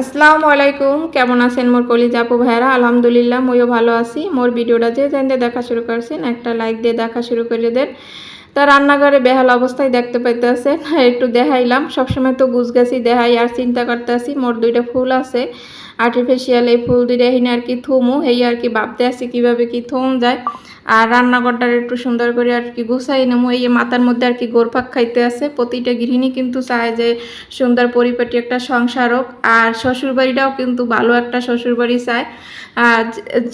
আসসালামু আলাইকুম। কেমন আছেন মোর কলিজাপু ভাইরা আলহামদুলিল্লাহ, মইও ভালো আছি। মোর ভিডিওটা যে জানতে দেখা শুরু করছেন, একটা লাইক দিয়ে দেখা শুরু করে দেন। তা রান্নাঘরে বেহাল অবস্থায় দেখতে পাইতে আছেন একটু দেখাইলাম। সবসময় তো গুছগাছি দেখাই আর চিন্তা করতে আছি মোর দুইটা ফুল আছে। আর্টিফিশিয়াল এই ফুল দুইটা হিনে আর কি থুমু, এই আর কি ভাবতে আসি কীভাবে কি থুম যায়। আর রান্নাঘরটার একটু সুন্দর করে আর কি গুছাই নেব এই মাথার মধ্যে আর কি গোরপাক খাইতে আছে। প্রতিটা গৃহিণী কিন্তু চায় যে সুন্দর পরিপাটি একটা সংসার হোক আর শ্বশুরবাড়িটাও কিন্তু ভালো একটা শ্বশুরবাড়ি চায়। আর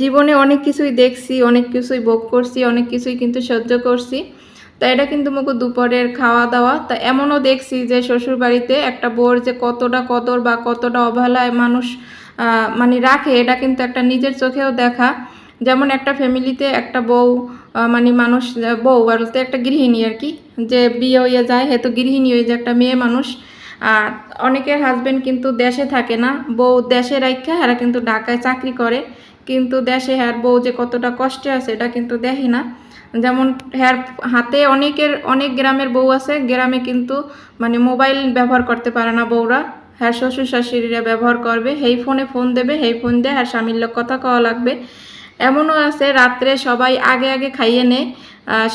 জীবনে অনেক কিছুই দেখছি, অনেক কিছুই ভোগ করছি, অনেক কিছুই কিন্তু সহ্য করছি। তা এটা কিন্তু মুখ দুপুরের খাওয়া দাওয়া। তা এমনও দেখছি যে শ্বশুর বাড়িতে একটা বোর যে কতটা কদর বা কতটা অবহেলায় মানুষ মানে রাখে, এটা কিন্তু একটা নিজের চোখেও দেখা। যেমন একটা ফ্যামিলিতে একটা বউ মানে মানুষ বউ বলতে একটা গৃহিণী আর কি, যে বিয়ে হয়ে যায়, হে তো গৃহিণী হয়ে যায় একটা মেয়ে মানুষ। আর অনেকের হাজবেন্ড কিন্তু দেশে থাকে না, বউ দেশে রাখা এরা কিন্তু ঢাকায় চাকরি করে। কিন্তু দেশে হ্যার বউ যে কতটা কষ্টে আছে, এটা কিন্তু দেখি না। যেমন হ্যার হাতে অনেকের, অনেক গ্রামের বউ আছে, গ্রামে কিন্তু মানে মোবাইল ব্যবহার করতে পারে না বউরা। হ্যাঁ শ্বশুর শাশুড়িরা ব্যবহার করবে, হেই ফোনে ফোন দেবে, হেই ফোন দিয়ে হ্যাঁ স্বামীর লোক কথা কওয়া লাগবে। এমনও আছে, রাত্রে সবাই আগে আগে খাইয়ে নেয়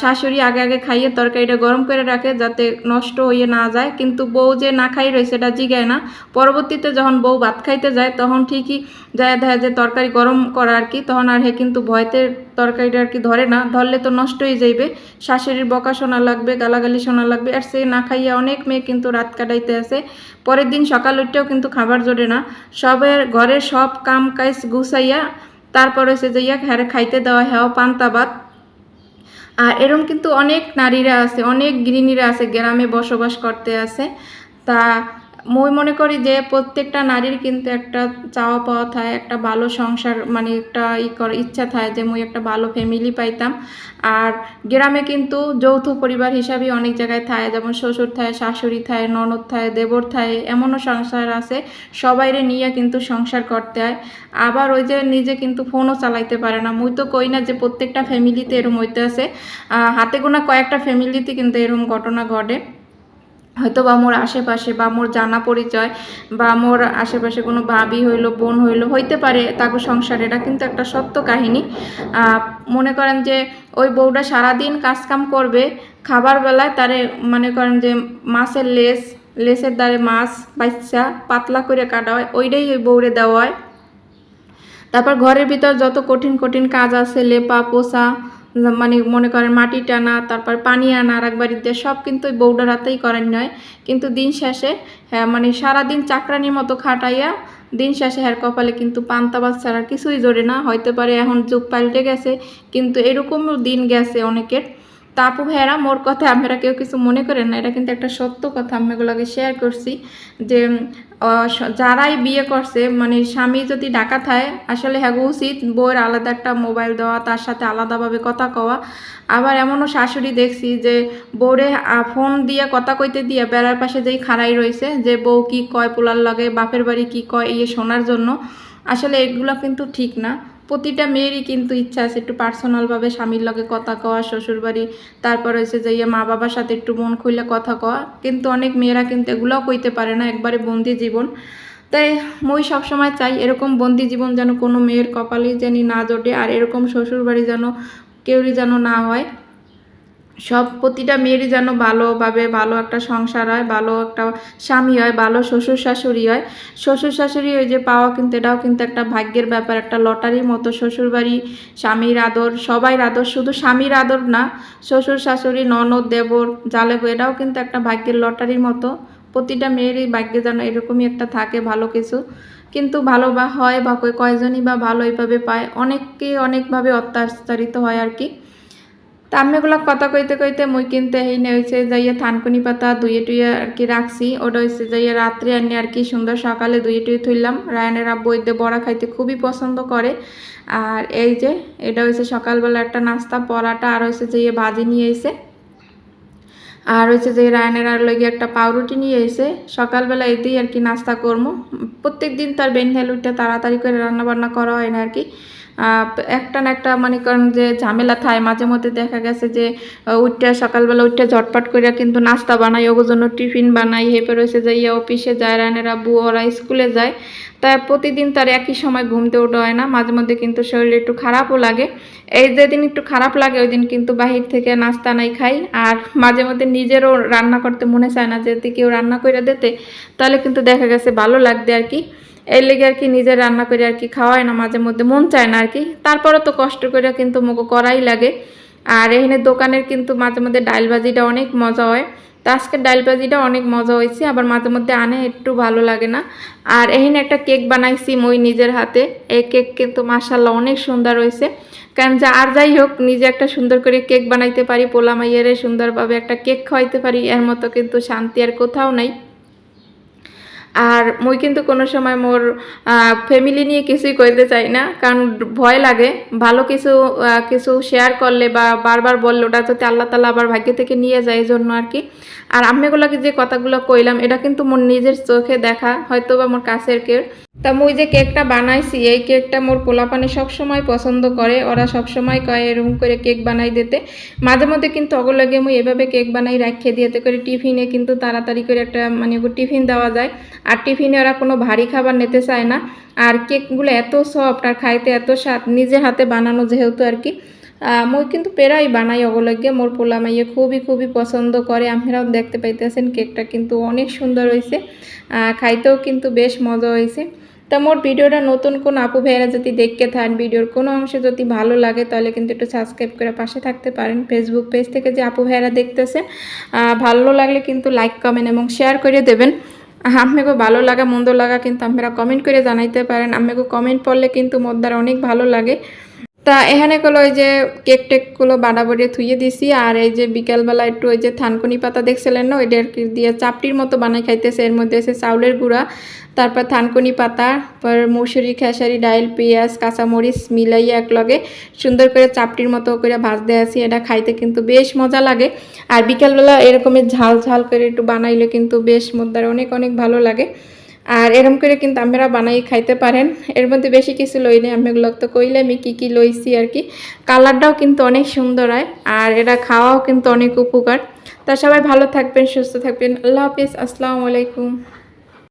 শাশুড়ি আগে আগে খাইয়ে তরকারিটা গরম করে রাখে যাতে নষ্ট হয়ে না যায়। কিন্তু বউ যে না খাই রয়েছে এটা জিগায় না। পরবর্তীতে যখন বউ ভাত খাইতে যায়, তখন ঠিকই যায় দেখা যে তরকারি গরম করা আর কি। তখন আর হে কিন্তু ভয়তে তরকারিটা আর কি ধরে না। ধরলে তো নষ্ট হয়ে যাইবে। শাশুড়ির বকা শোনা লাগবে, গালাগালি শোনা লাগবে। আর সে না খাইয়া অনেক মেয়ে কিন্তু রাত কাটাইতে আসে। পরের দিন সকাল উঠতেও কিন্তু খাবার জোরে না। সবের ঘরের সব কাম কাজ গুছাইয়া তারপরে যে ইয়া হ্যাঁ খাইতে দেওয়া হ্যাঁ পান্তা ভাত। আর এরম কিন্তু অনেক নারীরা আছে, অনেক গৃহিণীরা আছে, গ্রামে বসবাস করতে আছে। তা মই মনে করি যে প্রত্যেকটা নারীর কিন্তু একটা চাওয়া পাওয়া থাকে একটা ভালো সংসার মানে একটা ই কর ইচ্ছা থাকে যে মই একটা ভালো ফ্যামিলি পাইতাম। আর গ্রামে কিন্তু যৌথ পরিবার হিসাবে অনেক জায়গায় থাকে যেমন শ্বশুর থাকে শাশুড়ি থাকে ননদ থাকে দেবর থাকে এমনও সংসার আছে। সবাইরে নিয়ে কিন্তু সংসার করতে হয়। আবার ওই যে নিজে কিন্তু ফোনও চালাইতে পারে না। মুই তো কই না যে প্রত্যেকটা ফ্যামিলিতে এরম হইতে আছে। হাতে গোনা কয়েকটা ফ্যামিলিতে কিন্তু এরম ঘটনা ঘটে। হয়তো বা মোর আশেপাশে বা মোর জানা পরিচয় বা মোর আশেপাশে কোনো ভাবি হইল, বোন হইল, হইতে পারে তাকে সংসার। এটা কিন্তু একটা সত্য কাহিনী। মনে করেন যে ওই বউটা সারাদিন কাজকাম করবে, খাবার বেলায় তারে মনে করেন যে মাছের লেস লেসের দ্বারে মাছ, বাচ্চা পাতলা করে কাটা হয় ওইটাই ওই বউরে দেওয়া হয় তারপর ঘরের ভিতর যত কঠিন কঠিন কাজ আছে, লেপা, পোছা মানে মনে করেন মাটি টানা, তারপর পানি আনা আর একবার দিয়ে সব কিন্তু ওই বউডার হাতেই করেন নয়। কিন্তু দিন শেষে হ্যাঁ মানে সারাদিন চাকরানির মতো খাটাইয়া দিন শেষে হ্যার কপালে কিন্তু পান্তা বাস ছাড়া কিছুই জোরে না। হইতে পারে এখন যুগ পাল্টে গেছে, কিন্তু এরকমও দিন গেছে অনেকের। তা আপু ভাইয়েরা, মোর কথা আপনারা কেউ কিছু মনে করেন না, এটা কিন্তু একটা সত্য কথা। আমি এগুলোকে শেয়ার করছি যে যারাই বিয়ে করছে মানে স্বামী যদি ডাকা থায় আসলে হ্যাঁ উচিত বউয়ের আলাদা একটা মোবাইল দেওয়া, তার সাথে আলাদাভাবে কথা কওয়া। আবার এমনও শাশুড়ি দেখছি যে, বউরে ফোন দিয়ে কথা কইতে দিয়ে বেড়ার পাশে যেই খাড়াই রয়েছে, যে বউ কি কয় পোলার লাগে, বাপের বাড়ি কি কয় ইয়ে শোনার জন্য, আসলে এগুলো কিন্তু ঠিক না। প্রতিটা মেয়েরই কিন্তু ইচ্ছা আছে একটু পার্সোনালভাবে স্বামীর লগে কথা কওয়া, শ্বশুরবাড়ি, তারপর হয়েছে যে ইয়ে মা বাবার সাথে একটু মন খুললে কথা কওয়া। কিন্তু অনেক মেয়েরা কিন্তু এগুলোও কইতে পারে না, একবারে বন্দি জীবন। তাই মই সবসময় চাই এরকম বন্দি জীবন যেন কোনো মেয়ের কপালেই যেন না জোটে, আর এরকম শ্বশুরবাড়ি যেন কেউরই যেন না হয়। সব প্রতিটা মেয়েরই যেন ভালোভাবে ভালো একটা সংসার হয়, ভালো একটা স্বামী হয়, ভালো শ্বশুর শাশুড়ি হয়। শ্বশুর শাশুড়ি ওই যে পাওয়া কিন্তু এটাও কিন্তু একটা ভাগ্যের ব্যাপার, একটা লটারির মতো শ্বশুরবাড়ি স্বামীর আদর সবাই আদর, শুধু স্বামীর আদর না, শ্বশুর শাশুড়ি, ননদ, দেবর জালেগো এটাও কিন্তু একটা ভাগ্যের লটারির মতো। প্রতিটা মেয়েরই ভাগ্যে যেন এরকমই একটা থাকে ভালো কিছু। কিন্তু ভালো বা হয় বা কয়- কয়জনই বা ভালো এইভাবে পায় অনেককে অনেকভাবে অত্যাচারিত হয় আর কি। তা আমি এগুলো কথা কইতে কইতে মুই কিনতে এই হয়েছে যাইয়া থানকুনি পাতা দুইয়ে টুইয়ে আর কি রাখছি। ওটা হয়েছে যাইয়া রাত্রে আনি আর কি সুন্দর সকালে দুইয়ে টুইয়ে থইলাম। রায়নের আব্বু এতে বড়া খাইতে খুবই পছন্দ করে। আর এই যে এটা হয়েছে সকালবেলা একটা নাস্তা, পরাটা আর হয়েছে যে ইয়ে ভাজি নিয়ে এসে আর হচ্ছে যে রায়নের আর লগে একটা পাউরুটি নিয়ে এসে সকালবেলা এতেই আর কি নাস্তা করব প্রত্যেক দিন তার বেনহেল উঠে তাড়াতাড়ি করে রান্না বান্না করা হয় না আর কি। একটা না একটা মানে করেন যে ঝামেলা থাকে মাঝে মধ্যে দেখা গেছে যে উঠতে সকালবেলা উঠতে ঝটপট করে কিন্তু নাস্তা বানাই ওগুলোর জন্য টিফিন বানাই হেপে রয়েছে যে ইয়া অফিসে যায়, রানের আব্বু ওরা স্কুলে যায়। তাই প্রতিদিন তার একই সময় ঘুমতে ওঠা হয় না। মাঝে মধ্যে কিন্তু শরীরে একটু খারাপও লাগে। এই যেদিন একটু খারাপ লাগে, ওই দিন কিন্তু বাহির থেকে নাস্তা নাই খাই। আর মাঝে মধ্যে নিজেরও রান্না করতে মনে চায় না যদি কেউ রান্না করে দিতে, তাহলে কিন্তু দেখা গেছে ভালো লাগবে আর কি। এর লেগে আর কি নিজে রান্না করে আর কি খাওয়ায় না, মাঝে মধ্যে মন চায় না আর কি। তারপরে তো কষ্ট করে কিন্তু মোকে করাই লাগে। আর এখানে দোকানের কিন্তু মাঝে মধ্যে ডাল ভাজিটা অনেক মজা হয়। তো আজকে ডাল ভাজিটা অনেক মজা হয়েছে, আবার মাঝে মধ্যে আনে একটু ভালো লাগে না। আর এখানে একটা কেক বানাইছি মই নিজের হাতে। এই কেক কিন্তু মাসাল্লাহ অনেক সুন্দর হয়েছে। কারণ যা, আর যাই হোক, নিজে একটা সুন্দর করে কেক বানাইতে পারি, পোলা মাইয়ারে সুন্দরভাবে একটা কেক খাওয়াইতে পারি, এর মতো কিন্তু শান্তি আর কোথাও নাই। আর মুই কিন্তু কোনো সময় মোর ফ্যামিলি নিয়ে কিছুই করতে চাই না, কারণ ভয় লাগে। ভালো কিছু কিছু শেয়ার করলে বা বারবার বললে ওটা যাতে আল্লাহ তালা আবার ভাগ্য থেকে নিয়ে যায় এই জন্য আর কি। আর আম্মেগুলোকে যে কথাগুলো কইলাম, এটা কিন্তু মোর নিজের চোখে দেখা হয়তো বা মোর কাছের কেউ। তা মুই যে কেকটা বানাইছি, এই কেকটা মোর পোলাপানে সব সময় পছন্দ করে। ওরা সবসময় কয় এরকম করে কেক বানাই দিতে। মাঝে মধ্যে কিন্তু অগলাগে মুই এভাবে কেক বানাই রাখিয়ে দিয়েতে করে টিফিনে কিন্তু তাড়াতাড়ি করে একটা মানে টিফিন দেওয়া যায়। আর টিফিনে ওরা কোনো ভারী খাবার নিতে চায় না। আর কেকগুলো এত সফট আর খাইতে এত স্বাদ, নিজের হাতে বানানো যেহেতু আর কি। মই কিন্তু প্রায় বানাই অগলগে। মোর পোলা মাইয়ে খুবই খুবই পছন্দ করে। আপনারাও দেখতে পাইতেছেন কেকটা কিন্তু অনেক সুন্দর হয়েছে খাইতেও কিন্তু বেশ মজা হয়েছে তা মোর ভিডিওটা নতুন কোন আপু ভাইয়েরা যদি দেখতে থাকেন, ভিডিওর কোনো অংশে যদি ভালো লাগে, তাহলে কিন্তু একটু সাবস্ক্রাইব করে পাশে থাকতে পারেন। ফেসবুক পেজ থেকে যে আপু ভাইয়েরা দেখতেছেন ভালো লাগলে কিন্তু লাইক কমেন্ট এবং শেয়ার করে দেবেন। আপনাকে ভালো লাগা, মন্দ লাগা কিন্তু আপনারা কমেন্ট করে জানাইতে পারেন। আপনাকে কমেন্ট পড়লে কিন্তু মোদ্দার অনেক ভালো লাগে। তা এখানে গুলো ওই যে কেক টেকগুলো বাড়াবাড়ি থুয়ে দিছি, আর এই যে বিকালবেলা একটু ওই যে থানকুনি পাতা দেখছিলেন না, ওইটা দিয়ে চাপটির মতো বানাই খাইতেছে। এর মধ্যে আছে চাউলের গুঁড়া, তারপর থানকুনি পাতা পর মুসুরি, খেসারি, ডাইল, পেঁয়াজ, কাঁচামরিচ মিলাইয়া একলগে সুন্দর করে চাপটির মতো করে ভাজতে আসি এটা খাইতে কিন্তু বেশ মজা লাগে। আর বিকালবেলা এরকমের ঝাল ঝাল করে একটু বানাইলে কিন্তু বেশ মোদ্দার অনেক অনেক ভালো লাগে। আর এরম করে কিন্তু আমরা বানাই খাইতে পারেন। এর মধ্যে বেশি কিছু লই নেই, আমি এগুলো তো কইলে আমি কী কী লইছি আর কি। কালারটাও কিন্তু অনেক সুন্দর হয় আর এটা খাওয়াও কিন্তু অনেক উপকার। তা সবাই ভালো থাকবেন, সুস্থ থাকবেন। আল্লাহ হাফিজ, আসসালামু আলাইকুম।